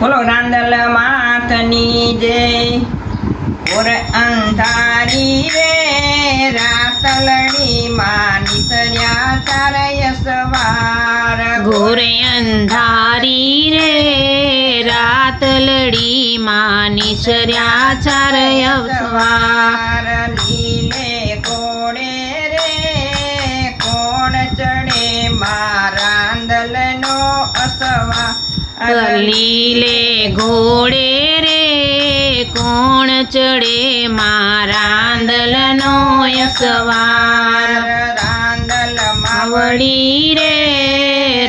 બોલો રાંદલ માથની જય. ઓર અંધારી રે, રાતલડી માની સર્યા તારય સવાર ઘોરે અંધારી રે, રાતલડી માની સર્યા ચારય સવાર લીલે ઘોડે રે, કોણ ચડે મારા આંદલનો યસવાર રાંદલમાં વળી રે,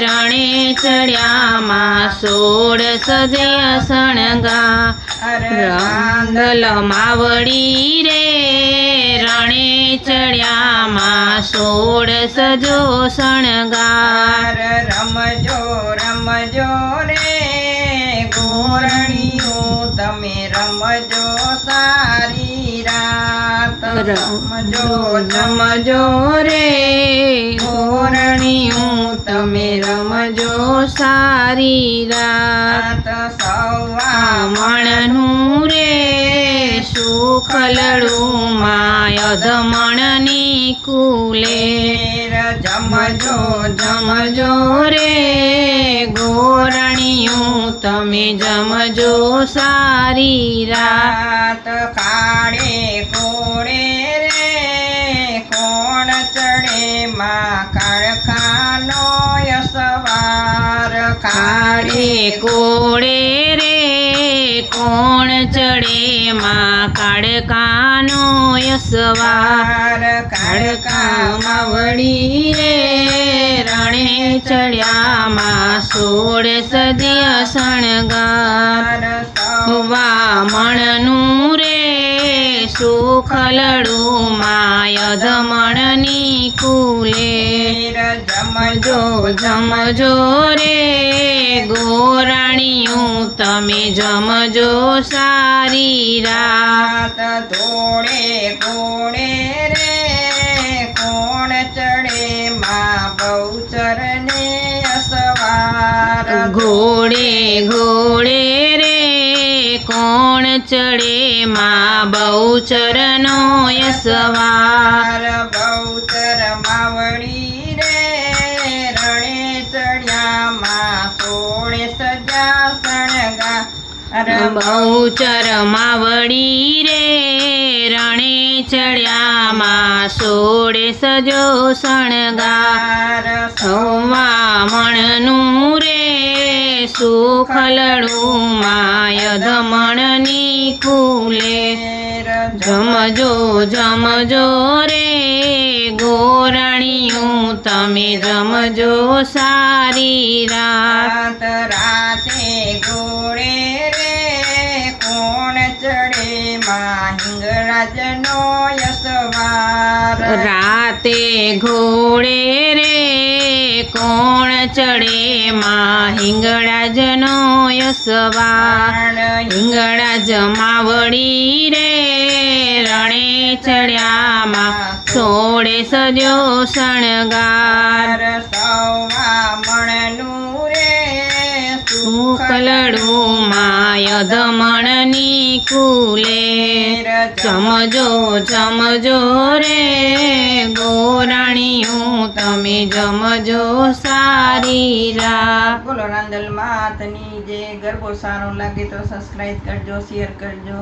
રણે ચડ્યામાં સોળ સજય શણગા. રાંદલ માવડી રે રણે ચડ્યામાં સોળ સજો શણગાર. રમજો રમજો રે ગોરણીઓ તમે રમજો સારી રાત. રમજો રમજો રે ગોરણિયું તમે રમજો સારી રાત. રાત સવા મણનું રે સુખલડું માય ધમણની કુલે. જમજો જમજો રે ગોરણિયું તમે જમજો સારી રાત. કાળે કોળે રે કોણ ચડે માં કાળખાનો યસવાર કાળે કોળે કોણ ચડે માં કાળકાનો યસવાર કાળકામાં વળી રે રણે ચડ્યામાં સોળ સદિય શણગાર. વામણનું રે સુખલડું માય ધમણની કુલે. જમજો જમજો રે ગોરાણીયું તમે જમજો સારી રાત. ધોળે ઘોડે રે કોણ ચડે મા બહુચર ને અસવાર. ઘોડે ઘોડે રે કોણ ચડે માં બહુચરનો યસવાર બહુચર માવડી રે રણે ચડ્યામાં સોળે સજા સણગા બહુચર માવડી રે, રણે ચડ્યામાં સોળે સજો શણગાર. સવામણનું રે સુખલડું માય ધમણની કુલે જમજો જમજો રે ગોરણિયું તમે જમજો સારી રાત. રાત ગોળે રે કોણ ચડે માં? યસવાર રાતે ઘોડે રે કોણ ચડે માં? હિંગળાજનો યસવાર હિંગળા જમાવડી રે રણે ચડ્યામાં સોળે સજો શણગાર. ધમણની ચમજો ચમજો રે ગોરાણીયું તમે જમજો સારી રા રાંદલ માતની જે ગરબો સારો લાગે તો સબસ્ક્રાઈબ કરજો શેર કરજો.